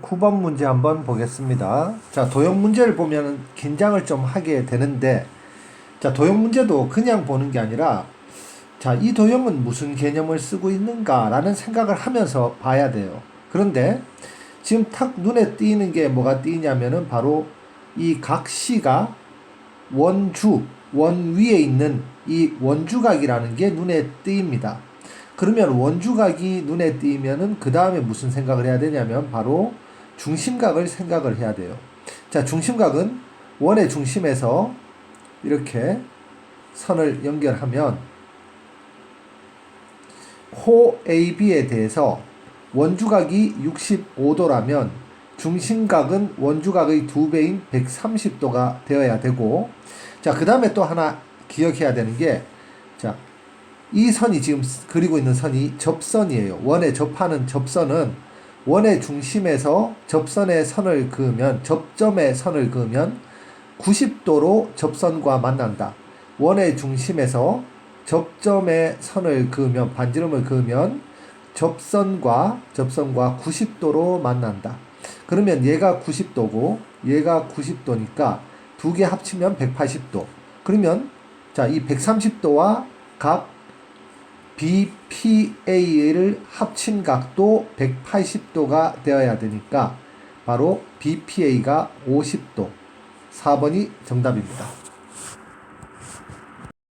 9번 문제 한번 보겠습니다. 자, 도형 문제를 보면 긴장을 좀 하게 되는데, 자, 도형 문제도 그냥 보는 게 아니라, 자, 이 도형은 무슨 개념을 쓰고 있는가라는 생각을 하면서 봐야 돼요. 그런데 지금 탁 눈에 띄는 게 뭐가 띄냐면은 바로 이 각시가 원주, 원 위에 있는 이 원주각이라는 게 눈에 띄입니다. 그러면 원주각이 눈에 띄면은 그 다음에 무슨 생각을 해야 되냐면 바로 중심각을 생각을 해야 돼요. 자, 중심각은 원의 중심에서 이렇게 선을 연결하면 호 AB에 대해서 원주각이 65도라면 중심각은 원주각의 두 배인 130도가 되어야 되고 자, 그 다음에 또 하나 기억해야 되는 게 자, 이 선이 지금 그리고 있는 선이 접선이에요. 원에 접하는 접선은 원의 중심에서 접선의 선을 그으면 접점의 선을 그으면 90도로 접선과 만난다. 원의 중심에서 접점의 선을 그으면 반지름을 그으면 접선과 접선과 90도로 만난다. 그러면 얘가 90도고 얘가 90도니까 두 개 합치면 180도. 그러면 자, 이 130도와 각 BPA를 합친 각도 180도가 되어야 되니까 바로 BPA가 50도. 4번이 정답입니다.